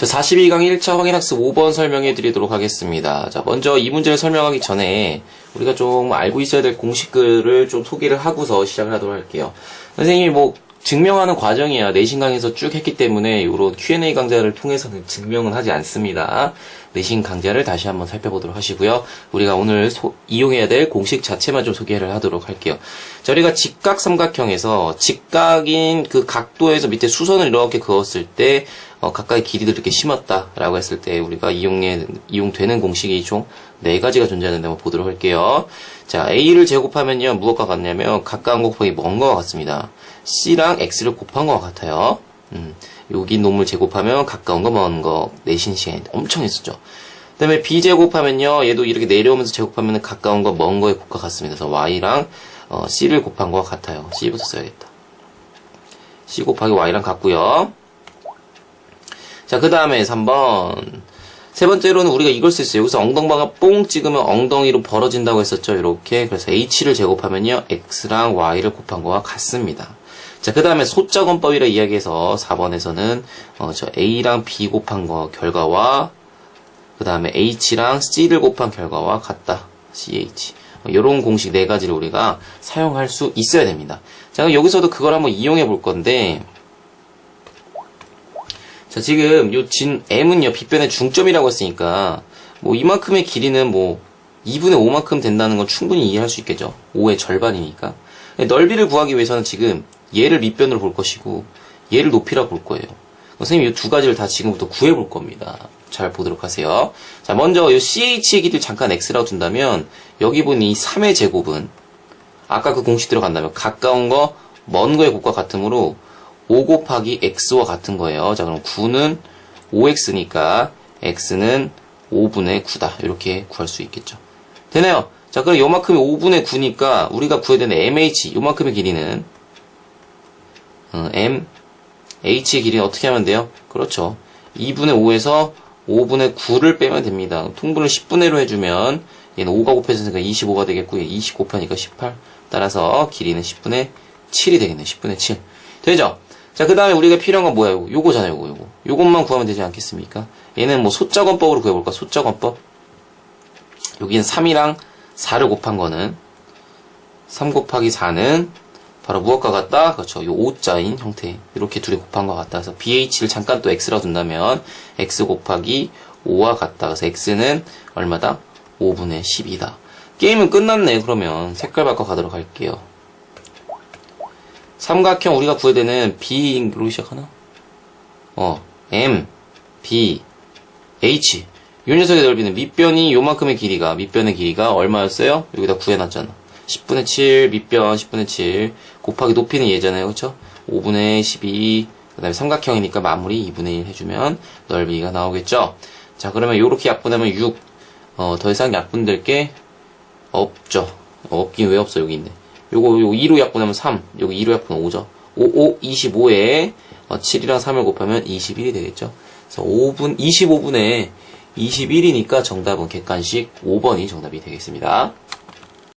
자, 42강 1차 확인학습 5번 설명해 드리도록 하겠습니다. 자, 먼저 이 문제를 설명하기 전에 우리가 좀 알고 있어야 될 공식글을 좀 소개를 하고서 시작을 하도록 할게요. 선생님이 뭐 증명하는 과정이야 내신 강에서 쭉 했기 때문에 이런 Q&A 강좌를 통해서는 증명은 하지 않습니다. 내신 강좌를 다시 한번 살펴보도록 하시고요. 우리가 오늘 소- 이용해야 될 공식 자체만 좀 소개를 하도록 할게요. 자, 우리가 직각 삼각형에서 직각인 그 각도에서 밑에 수선을 이렇게 그었을 때 어, 각각의 길이를 이렇게 심었다라고 했을 때 우리가 이용해 이용되는 공식이 총 네 가지가 존재하는데 한번 보도록 할게요. 자, A를 제곱하면요 무엇과 같냐면 거 곱하기 먼 거와 같습니다. C랑 X를 곱한 거와 같아요. 음, 여기 놈을 제곱하면 가까운 거 먼 거 내신 시간이 엄청 했었죠. 그 다음에 B 제곱하면요 얘도 이렇게 내려오면서 제곱하면 가까운 거 먼 거의 곱과 같습니다. 그래서 Y랑 어, C를 곱한 거와 같아요. C부터 써야겠다. C 곱하기 Y랑 같고요. 자, 그 다음에 3번. 세 번째로는 우리가 이걸 쓸 수 있어요. 여기서 엉덩방아 뽕 찍으면 엉덩이로 벌어진다고 했었죠. 이렇게. 그래서 H를 제곱하면요. X랑 Y를 곱한 거와 같습니다. 자, 그 다음에 소자건법이라 이야기해서 4번에서는, 어, 저 A랑 B 곱한 거 결과와, 그 다음에 H랑 C를 곱한 결과와 같다. CH. 이런 공식 네 가지를 우리가 사용할 수 있어야 됩니다. 자, 여기서도 그걸 한번 이용해 볼 건데, 자, 지금 요 진 m은요, 빗변의 중점이라고 했으니까, 뭐 이만큼의 길이는 뭐 2분의 5만큼 된다는 건 충분히 이해할 수 있겠죠. 5의 절반이니까. 넓이를 구하기 위해서는 지금 얘를 밑변으로 볼 것이고, 얘를 높이라 볼 거예요. 선생님 이 두 가지를 다 지금부터 구해 볼 겁니다. 잘 보도록 하세요. 자, 먼저 이 CH의 길이를 잠깐 X라고 둔다면, 여기 보니 이 3의 제곱은, 아까 그 공식 들어간다면, 가까운 거, 먼 거의 곱과 같으므로, 5 곱하기 x와 같은 거예요. 자, 그럼 9는 5x니까 x는 5분의 9다. 이렇게 구할 수 있겠죠. 되네요. 자, 그럼 요만큼이 5분의 9니까 우리가 구해야 되는 mh, 요만큼의 길이는 어, m, h의 길이는 어떻게 하면 돼요? 그렇죠. 2분의 5에서 5분의 9를 빼면 됩니다. 통분을 10분의 1로 해주면 얘는 5가 곱해졌으니까 25가 되겠고 얘 20 곱하니까 18. 따라서 길이는 10분의 7이 되겠네. 10분의 7. 되죠? 자, 그 다음에 우리가 필요한 건 뭐야? 요거, 요거잖아요, 요거, 요거. 요것만 구하면 되지 않겠습니까? 얘는 뭐 소자건법으로 구해볼까? 소자건법. 여기는 3이랑 4를 곱한 거는 3 곱하기 4는 바로 무엇과 같다? 그렇죠. 요 5자인 형태. 이렇게 둘이 곱한 것 같다. 그래서 BH를 잠깐 또 X라고 둔다면 X 곱하기 5와 같다. 그래서 X는 얼마다? 5분의 10이다. 게임은 끝났네. 그러면 색깔 바꿔 가도록 할게요. 삼각형 우리가 구해야 되는 B로 시작하나? 어, M, B, H. 요 녀석의 넓이는 밑변이 요만큼의 길이가, 밑변의 길이가 얼마였어요? 여기다 구해놨잖아. 10분의 7, 밑변 10분의 7, 곱하기 높이는 얘잖아요. 그쵸? 5분의 12, 그 다음에 삼각형이니까 마무리 2분의 1 해주면 넓이가 나오겠죠? 자, 그러면 요렇게 약분하면 6, 어, 더 이상 약분될 게 없죠. 없긴 왜 없어, 여기 있네. 요거, 요거 2로 약분하면 3, 여기 2로 약분하면 5죠. 5, 5, 25에 7이랑 3을 곱하면 21이 되겠죠. 그래서 5분, 25분에 21이니까 정답은 객관식 5번이 정답이 되겠습니다.